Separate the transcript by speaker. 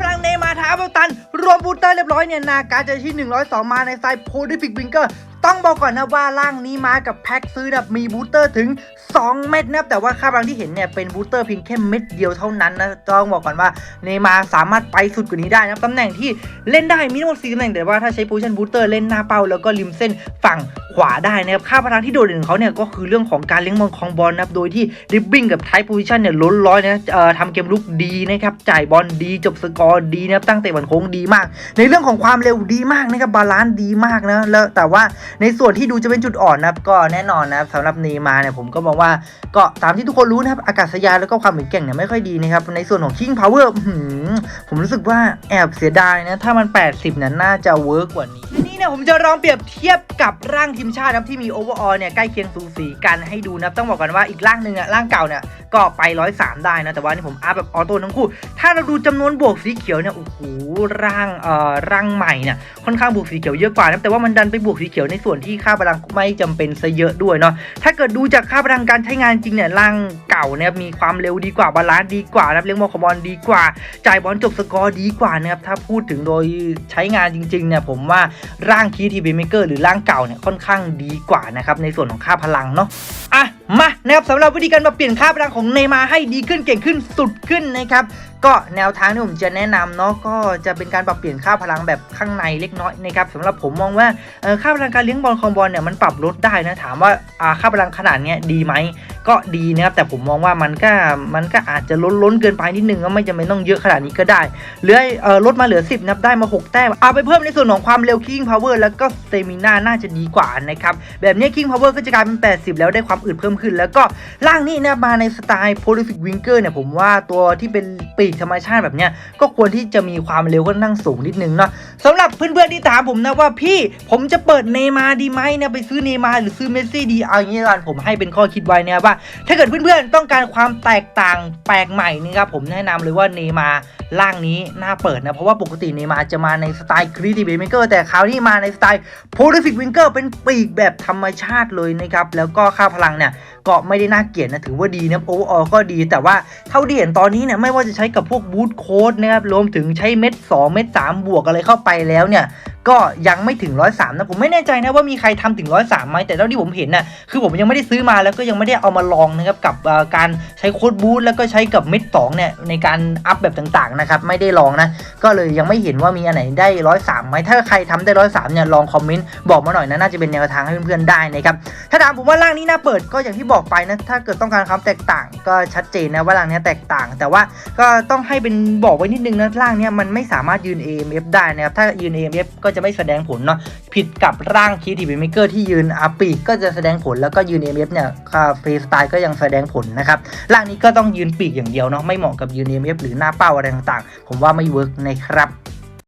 Speaker 1: พลังเนมาท้าเบลตัน รวมบูสเตอร์เรียบร้อยเนี่ย นาการจะที่ 102 มาในไซส์โพดิฟิกวิงเกอร์ต้องบอกก่อนนะว่าร่างนี้มากับแพ็คซื้อแบบมีบูสเตอร์ถึง 2 เม็ดนะแต่ว่าค่าพลังที่เห็นเนี่ยเป็นบูสเตอร์เพียงแค่เม็ดเดียวเท่านั้นนะต้องบอกก่อนว่าเนมาสามารถไปสุดกว่านี้ได้นะตำแหน่งที่เล่นได้มีทั้งหมด4ตำแหน่งแต่ว่าถ้าใช้โพชั่นบูสเตอร์เล่นหน้าเป้าแล้วก็ริมเส้นฝั่ง ขวาได้นะครับค่าพลังที่โดดเด่นของเขาเนี่ยก็คือเรื่องของการเลี้ยงบอลของบอลนะครับโดยที่ริบบิ้งกับไทป์โพซิชันเนี่ยล้นร้อยนะเอ่อทำเกมลุกดีนะครับจ่ายบอลดีจบสกอร์ดีนะครับตั้งแต่บอลโค้งดีมาก ในเรื่องของความเร็วดีมากนะครับบาลานซ์ดีมากนะแล้วแต่ว่าในส่วนที่ดูจะเป็นจุดอ่อนนะครับก็แน่นอนนะครับสำหรับเนมาร์เนี่ยผมก็มองว่าก็ตามที่ทุกคนรู้นะครับอากาศยานแล้วก็ความแข็งแกร่งเนี่ยไม่ค่อยดีนะครับในส่วนของ King Power อื้อหือผมรู้สึกว่าแอบเสียดายนะถ้ามัน 80เนี่ยน่าจะเวิร์กกว่านี้ เนี่ยผมจะลองเปรียบเทียบกับร่างทีมชาตินะที่มีโอเวอร์ออลเนี่ยใกล้เคียงสูสีกันให้ดูนะต้องบอกกันว่าอีกร่างหนึ่งอะร่างเก่าเนี่ยก็ไป103ได้นะแต่ว่านี่ผมอัพแบบออโต้ทั้งคู่ ถ้าเราดูจำนวนบวกสีเขียวเนี่ยโอ้โหร่างเอ่อร่างใหม่เนี่ยค่อนข้างบวกสีเขียวเยอะกว่านะแต่ว่ามันดันไปบวกสีเขียวในส่วนที่ค่าพลังไม่จำเป็นซะเยอะด้วยเนาะถ้าเกิดดูจากค่าพลังการใช้งานจริงเนี่ยร่างเก่าเนี่ยมีความเร็วดีกว่าบาลานซ์ดีกว่านะเลี้ยงบอลคบอลดีกว่า จ่ายบอลจบสกอร์ดีกว่านะครับถ้าพูดถึงโดยใช้งานจริงๆเนี่ยผมว่าร่างคีทีบีเมเกอร์หรือร่างเก่าเนี่ยค่อนข้างดีกว่านะครับในส่วนของค่าพลังเนาะอะมานะครับสำหรับวิธีการมาเปลี่ยนค่าพลังของเนยมาให้ดีขึ้นเก่งขึ้นสุดขึ้นนะครับก็แนวทางที่ผมจะแนะนำเนาะก็จะเป็นการปรับเปลี่ยนค่าพลังแบบข้างในเล็กน้อยนะครับสำหรับผมมองว่าค่าพลังการเลี้ยงบอลคอมบอลเนี่ยมันปรับลดได้นะถามว่าอ่าค่าพลังขนาดเนี้ยดีไหม ก็ดีนะครับแต่ผมมองว่ามันก็มันก็อาจจะล้นล้นเกินไปนิดนึงก็ไม่จำเป็นต้องเยอะขนาดนี้ก็ได้เหลือเอ่อลดมาเหลือ 10นะครับได้มา 6 แต้มเอาไปเพิ่มในส่วนของความเร็ว King Power แล้วก็สเตมิน่าน่าจะดีกว่านะครับแบบนี้ King Power ก็จะกลายเป็น 80 แล้วได้ความอึดเพิ่มขึ้น แล้วก็ร่างนี้นะมาในสไตล์ Prolific Winger เนี่ยผมว่าตัวที่เป็นปีกธรรมชาติแบบเนี้ยก็ควรที่จะมีความเร็วค่อนข้างสูงนิดนึงเนาะ สำหรับเพื่อนๆที่ถามผมนะว่าพี่ผมจะเปิดเนมาร์ดีไหมเนี่ยไปซื้อเนมาร์หรือซื้อเมสซี่ดีเอาอย่างนี้ละกันผมให้เป็นข้อคิดไว้นะครับว่าถ้าเกิดเพื่อนๆต้องการความแตกต่างแปลกใหม่นะครับผมแนะนำเลยว่าเนมาร์ร่างนี้น่าเปิดนะเพราะว่าปกติเนมาร์จะมาในสไตล์ครีติเบเมเกอร์แต่คราวนี้มาในสไตล์โพลิฟิกวิงเกอร์เป็นปีกแบบธรรมชาติเลยนะครับแล้วก็ค่าพลังเนี่ย ก็ไม่ได้น่าเกลียดนะถือว่าดีนะโอเวอร์ออก็ดี แต่ว่าเท่าที่เห็นตอนนี้เนี่ยไม่ว่าจะใช้กับพวกบูทโค้ดนะครับรวมถึงใช้เม็ด2เม็ด3บวกอะไรเข้าไปแล้วเนี่ย ก็ยังไม่ถึง103นะผมไม่แน่ใจนะว่ามีใครทำถึง103ไหมแต่เท่าที่ผมเห็นน่ะคือผมยังไม่ได้ซื้อมาแล้วก็ยังไม่ได้เอามาลองนะครับกับการใช้โค้ดบูทแล้วก็ใช้กับเม็ด2เนี่ยในการอัพแบบต่างๆนะครับไม่ได้ลองนะก็เลยยังไม่เห็นว่ามีอันไหนได้103ไหมถ้าใครทำได้103เนี่ยลองคอมเมนต์บอกมาหน่อยนะน่าจะเป็นแนวทางให้เพื่อนๆได้นะครับถ้าถามผมว่าร่างนี้น่าเปิดก็อย่างที่บอกไปนะถ้าเกิดต้องการความแตกต่างก็ชัดเจนนะว่าร่างนี้แตกต่าง แต่ว่าก็ต้องให้เป็นบอกไว้นิดนึงนะร่างเนี้ยมันไม่สามารถยืน AMF ได้นะครับถ้ายืน AMF ก็จะไม่แสดงผลเนาะผิดกับร่างคีทีบีเมเกอร์ที่ยืนอาปีกก็จะแสดงผลแล้วก็ยืนเอเอฟเนี่ยคาเฟสไตล์ก็ยังแสดงผลนะครับร่างนี้ก็ต้องยืนปีกอย่างเดียวเนาะไม่เหมาะกับยืนเอเอฟหรือหน้าเป้าอะไรต่างๆ ผมว่าไม่เวิร์กนะครับ